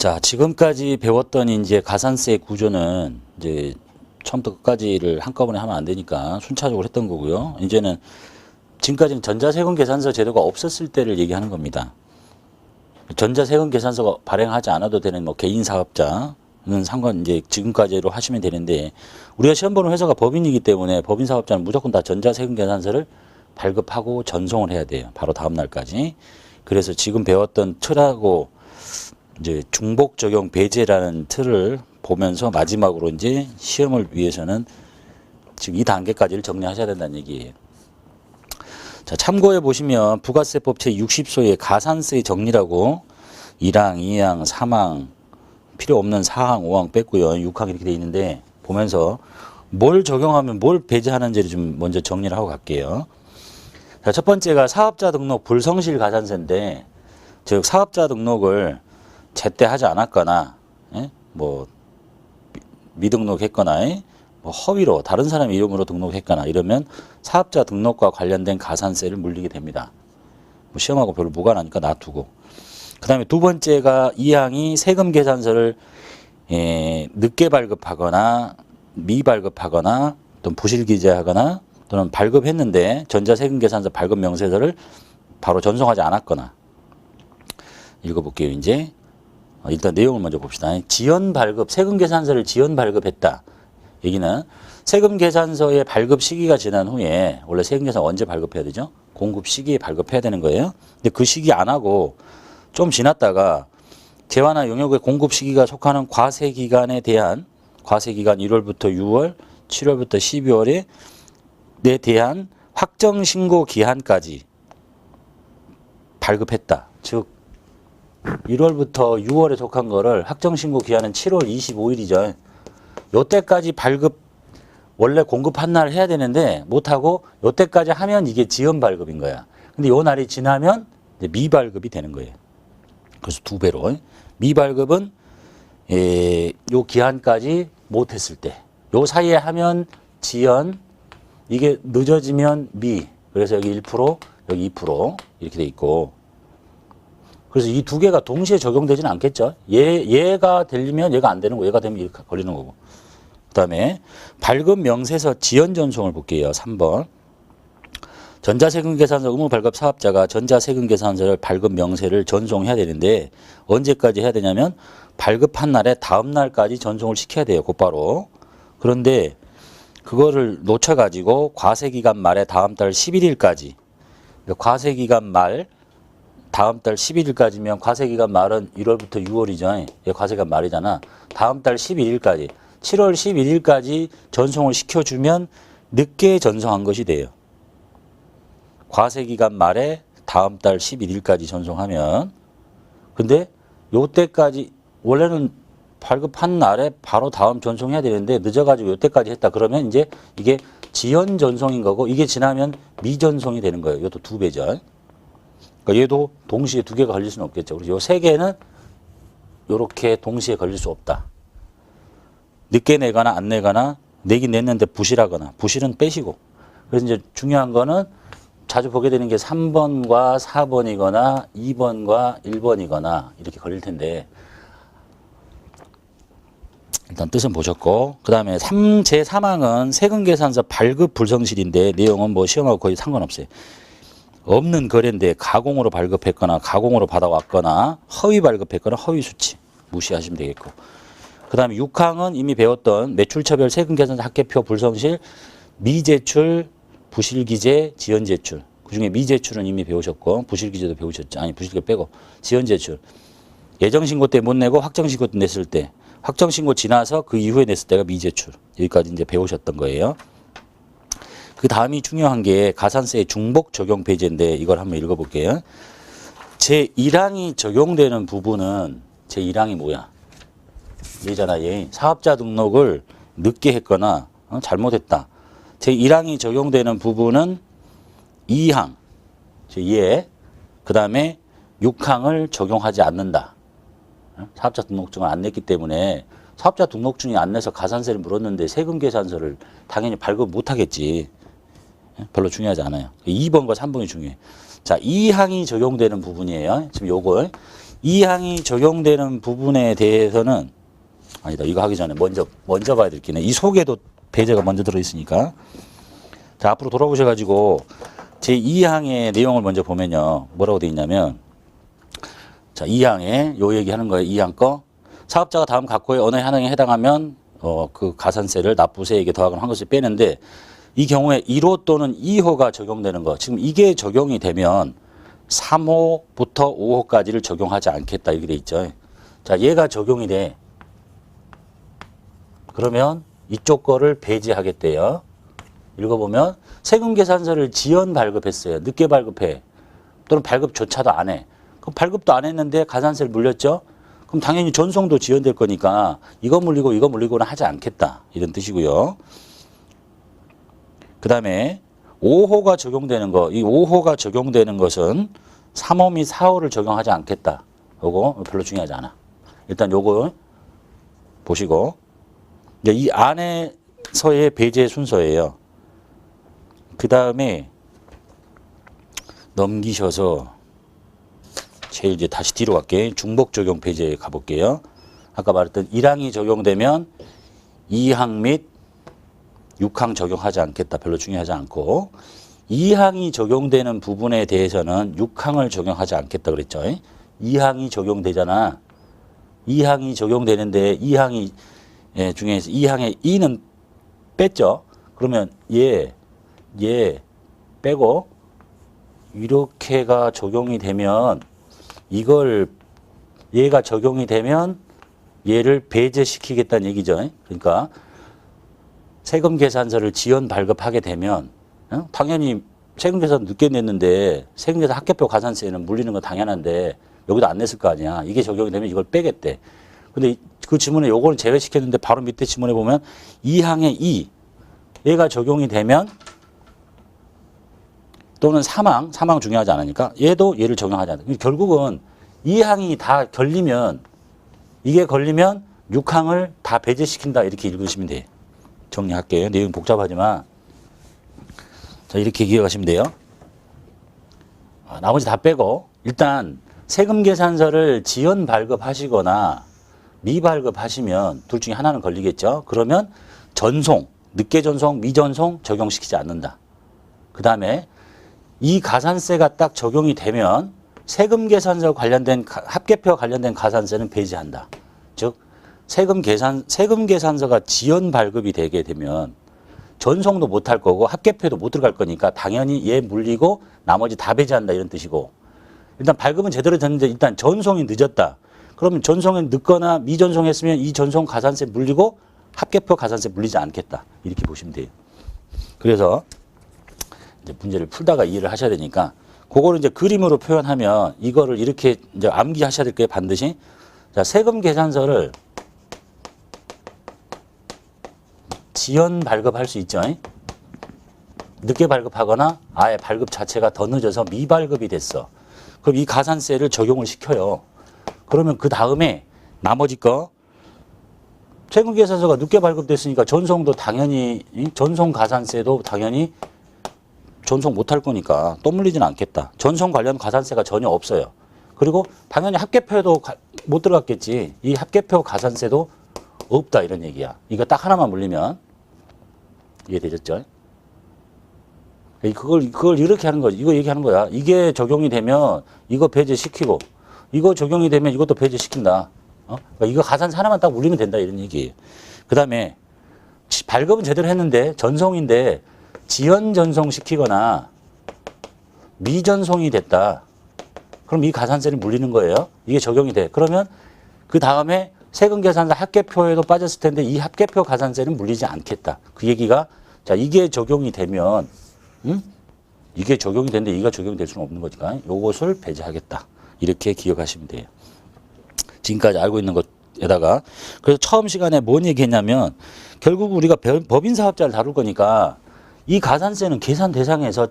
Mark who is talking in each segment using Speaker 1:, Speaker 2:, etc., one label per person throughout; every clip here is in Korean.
Speaker 1: 자, 지금까지 배웠던 이제 가산세 구조는 이제 처음부터 끝까지를 한꺼번에 하면 안 되니까 순차적으로 했던 거고요. 이제는 지금까지는 전자세금 계산서 제도가 없었을 때를 얘기하는 겁니다. 전자세금 계산서가 발행하지 않아도 되는 뭐 개인 사업자는 상관 이제 지금까지로 하시면 되는데 우리가 시험 보는 회사가 법인이기 때문에 법인 사업자는 무조건 다 전자세금 계산서를 발급하고 전송을 해야 돼요. 바로 다음 날까지. 그래서 지금 배웠던 틀하고 이제 중복 적용 배제라는 틀을 보면서 마지막으로 이제 시험을 위해서는 지금 이 단계까지를 정리하셔야 된다는 얘기예요. 자, 참고해 보시면 부가세법 제60소의 가산세 정리라고 1항, 2항, 3항 필요 없는 4항, 5항 뺐고요. 6항 이렇게 돼 있는데 보면서 뭘 적용하면 뭘 배제하는지를 좀 먼저 정리를 하고 갈게요. 자, 첫 번째가 사업자 등록 불성실 가산세인데 즉 사업자 등록을 제때 하지 않았거나 예? 뭐 미- 미등록했거나 예? 뭐 허위로 다른 사람 이름으로 등록했거나 이러면 사업자 등록과 관련된 가산세를 물리게 됩니다. 뭐 시험하고 별로 무관하니까 놔두고. 그 다음에 두 번째가 이 항이 세금 계산서를 예, 늦게 발급하거나 미발급하거나 또는 부실 기재하거나 또는 발급했는데 전자세금 계산서 발급 명세서를 바로 전송하지 않았거나 읽어볼게요. 이제 어, 일단 내용을 먼저 봅시다. 지연 발급 세금 계산서를 지연 발급했다. 얘기는 세금 계산서의 발급 시기가 지난 후에 원래 세금 계산 언제 발급해야 되죠? 공급 시기에 발급해야 되는 거예요. 근데 그 시기 안 하고 좀 지났다가 재화나 용역의 공급 시기가 속하는 과세 기간에 대한 과세 기간 1월부터 6월, 7월부터 12월에 에 대한 확정 신고 기한까지 발급했다. 즉 1월부터 6월에 속한 거를 확정 신고 기한은 7월 25일이죠. 요때까지 발급 원래 공급한 날 해야 되는데 못 하고 요때까지 하면 이게 지연 발급인 거야. 근데 요 날이 지나면 미발급이 되는 거예요. 그래서 두 배로 미발급은 에, 요 기한까지 못 했을 때. 요 사이에 하면 지연 이게 늦어지면 미. 그래서 여기 1% 여기 2% 이렇게 돼 있고 그래서 이 두 개가 동시에 적용되지는 않겠죠. 얘, 얘가 되면 얘가 안 되는 거, 얘가 되면 이렇게 걸리는 거고. 그 다음에 발급 명세서 지연 전송을 볼게요. 3번. 전자세금 계산서 의무 발급 사업자가 전자세금 계산서를 발급 명세를 전송해야 되는데 언제까지 해야 되냐면 발급한 날에 다음 날까지 전송을 시켜야 돼요. 곧바로. 그런데 그거를 놓쳐가지고 과세기간 말에 다음 달 11일까지 과세기간 말 다음 달 11일까지면 과세기간 말은 1월부터 6월이죠. 예, 과세기간 말이잖아. 다음 달 11일까지 7월 11일까지 전송을 시켜주면 늦게 전송한 것이 돼요. 과세기간 말에 다음 달 11일까지 전송하면 근데 요때까지 원래는 발급한 날에 바로 다음 전송해야 되는데 늦어가지고 요때까지 했다 그러면 이제 이게 지연 전송인 거고 이게 지나면 미전송이 되는 거예요. 이것도 두 배죠. 그러니까 얘도 동시에 두 개가 걸릴 수는 없겠죠. 그래서 요 세 개는 요렇게 동시에 걸릴 수 없다. 늦게 내거나 안 내거나 내긴 냈는데 부실하거나 부실은 빼시고 그래서 이제 중요한 거는 자주 보게 되는 게 3번과 4번이거나 2번과 1번이거나 이렇게 걸릴 텐데 일단 뜻은 보셨고 그 다음에 3, 제 3항은 세금 계산서 발급 불성실인데 내용은 뭐 시험하고 거의 상관없어요. 없는 거래인데 가공으로 발급했거나 가공으로 받아왔거나 허위 발급했거나 허위 수치 무시하시면 되겠고. 그 다음에 6항은 이미 배웠던 매출처별 세금 계산서 합계표 불성실 미제출 부실기재 지연제출. 그중에 미제출은 이미 배우셨고 부실기재도 배우셨죠 아니 부실기재 빼고 지연제출. 예정신고 때 못 내고 확정신고 때 냈을 때 확정신고 지나서 그 이후에 냈을 때가 미제출. 여기까지 이제 배우셨던 거예요. 그 다음이 중요한 게 가산세의 중복 적용 배제인데 이걸 한번 읽어볼게요. 제 1항이 적용되는 부분은 제 1항이 뭐야? 얘잖아 얘. 사업자 등록을 늦게 했거나 어, 잘못했다. 제 1항이 적용되는 부분은 2항, 제 2에 그 다음에 6항을 적용하지 않는다. 어? 사업자 등록증을 안 냈기 때문에 사업자 등록증이 안 내서 가산세를 물었는데 세금 계산서를 당연히 발급 못 하겠지. 예? 별로 중요하지 않아요. 2번과 3번이 중요해. 자, 2항이 적용되는 부분이에요. 지금 요걸 이 항이 적용되는 부분에 대해서는 아니다. 이거 하기 전에 먼저 먼저 봐야 될 게네. 이 속에도 배제가 먼저 들어 있으니까. 자, 앞으로 돌아오셔 가지고 제 2항의 내용을 먼저 보면요. 뭐라고 돼 있냐면 자, 2항에 요 얘기 하는 거예요. 2항 거. 사업자가 다음 각호의 어느 하나에 해당하면 어, 그 가산세를 납부세에게 더하거나 한 것을 빼는데 이 경우에 1호 또는 2호가 적용되는 거. 지금 이게 적용이 되면 3호부터 5호까지를 적용하지 않겠다 이렇게 돼 있죠. 자, 얘가 적용이 돼. 그러면 이쪽 거를 배제하겠대요. 읽어보면 세금 계산서를 지연 발급했어요. 늦게 발급해. 또는 발급조차도 안 해. 그럼 발급도 안 했는데 가산세를 물렸죠? 그럼 당연히 전송도 지연될 거니까 이거 물리고 이거 물리고는 하지 않겠다. 이런 뜻이고요. 그 다음에 5호가 적용되는 거, 이 5호가 적용되는 것은 3호 및 4호를 적용하지 않겠다. 요거 별로 중요하지 않아. 일단 요거 보시고 이 안에서의 배제 순서예요. 그 다음에 넘기셔서 제일 이제 다시 뒤로 갈게. 중복 적용 배제에 가볼게요. 아까 말했던 1항이 적용되면 2항 및 6항 적용하지 않겠다. 별로 중요하지 않고 2항이 적용되는 부분에 대해서는 6항을 적용하지 않겠다 그랬죠. 2항이 적용되잖아. 2항이 적용되는데 2항이 예, 중에서 2항의 2는 뺐죠. 그러면 얘, 얘 빼고 이렇게가 적용이 되면 이걸 얘가 적용이 되면 얘를 배제시키겠다는 얘기죠. 그러니까 세금 계산서를 지연 발급하게 되면 어? 당연히 세금 계산 늦게 냈는데 세금 계산 합계표 가산세는 물리는 건 당연한데 여기도 안 냈을 거 아니야. 이게 적용이 되면 이걸 빼겠대. 근데 이- 그 지문에 요거는 제외시켰는데 바로 밑에 지문에 보면 2항의 2 얘가 적용이 되면 또는 사망, 사망 중요하지 않으니까 얘도 얘를 적용하지 않는다. 결국은 2항이 다 걸리면 이게 걸리면 6항을 다 배제시킨다 이렇게 읽으시면 돼요. 정리할게요. 내용 복잡하지만 자 이렇게 기억하시면 돼요. 아, 나머지 다 빼고 일단 세금 계산서를 지연 발급하시거나 미발급하시면 둘 중에 하나는 걸리겠죠. 그러면 전송, 늦게 전송, 미전송 적용시키지 않는다. 그 다음에 이 가산세가 딱 적용이 되면 세금 계산서 관련된 가- 합계표 관련된 가산세는 배제한다. 즉 세금 계산 세금 계산서가 지연 발급이 되게 되면 전송도 못 할 거고 합계표도 못 들어갈 거니까 당연히 얘 물리고 나머지 다 배제한다 이런 뜻이고 일단 발급은 제대로 됐는데 일단 전송이 늦었다. 그러면 전송이 늦거나 미전송했으면 이 전송 가산세 물리고 합계표 가산세 물리지 않겠다. 이렇게 보시면 돼요. 그래서 이제 문제를 풀다가 이해를 하셔야 되니까 그거를 이제 그림으로 표현하면 이거를 이렇게 이제 암기하셔야 될게 반드시 자 세금 계산서를 지연 발급할 수 있죠. 늦게 발급하거나 아예 발급 자체가 더 늦어서 미발급이 됐어. 그럼 이 가산세를 적용을 시켜요. 그러면 그 다음에 나머지 거 세금 계산서가 늦게 발급됐으니까 전송도 당연히 이 전송 가산세도 당연히 전송 못할 거니까 또 물리지는 않겠다. 전송 관련 가산세가 전혀 없어요. 그리고 당연히 합계표도 가- 못 들어갔겠지. 이 합계표 가산세도 없다 이런 얘기야. 이거 딱 하나만 물리면 이해되셨죠? 그걸 그걸 이렇게 하는 거지. 이거 얘기하는 거야. 이게 적용이 되면 이거 배제시키고 이거 적용이 되면 이것도 배제시킨다. 어? 그러니까 이거 가산세 하나만 딱 물리면 된다 이런 얘기예요. 그 다음에 지- 발급은 제대로 했는데 전송인데 지연 전송시키거나 미전송이 됐다. 그럼 이 가산세를 물리는 거예요. 이게 적용이 돼. 그러면 그 다음에 세금 계산서 합계표에도 빠졌을 텐데 이 합계표 가산세는 물리지 않겠다. 그 얘기가 자 이게 적용이 되면 음? 이게 적용이 되는데 이가 적용이 될 수는 없는 거니까 요것을 배제하겠다. 이렇게 기억하시면 돼요. 지금까지 알고 있는 것에다가 그래서 처음 시간에 뭔 얘기했냐면 결국 우리가 별- 법인 사업자를 다룰 거니까 이 가산세는 계산 대상에서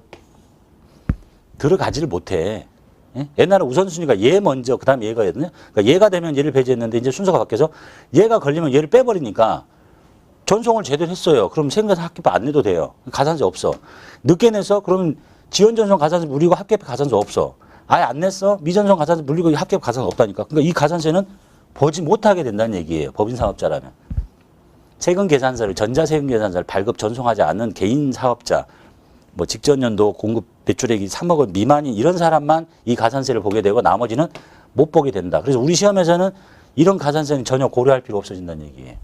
Speaker 1: 들어가지를 못해. 예? 옛날에 우선순위가 얘 먼저 그다음에 얘가거든요. 그러니까 얘가 되면 얘를 배제했는데 이제 순서가 바뀌어서 얘가 걸리면 얘를 빼버리니까 전송을 제대로 했어요. 그럼 세금계산 합계표 안 내도 돼요. 가산세 없어. 늦게 내서 그러면 지연 전송 가산세 무리고 합계표 가산세 없어. 아예 안 냈어? 미전송 가산세 물리고 합격 가산 없다니까. 그러니까 이 가산세는 보지 못하게 된다는 얘기예요. 법인 사업자라면. 세금 계산서를 전자세금 계산서를 발급 전송하지 않는 개인 사업자 뭐 직전 연도 공급 배출액이 3억 원 미만인 이런 사람만 이 가산세를 보게 되고 나머지는 못 보게 된다. 그래서 우리 시험에서는 이런 가산세는 전혀 고려할 필요 없어진다는 얘기예요.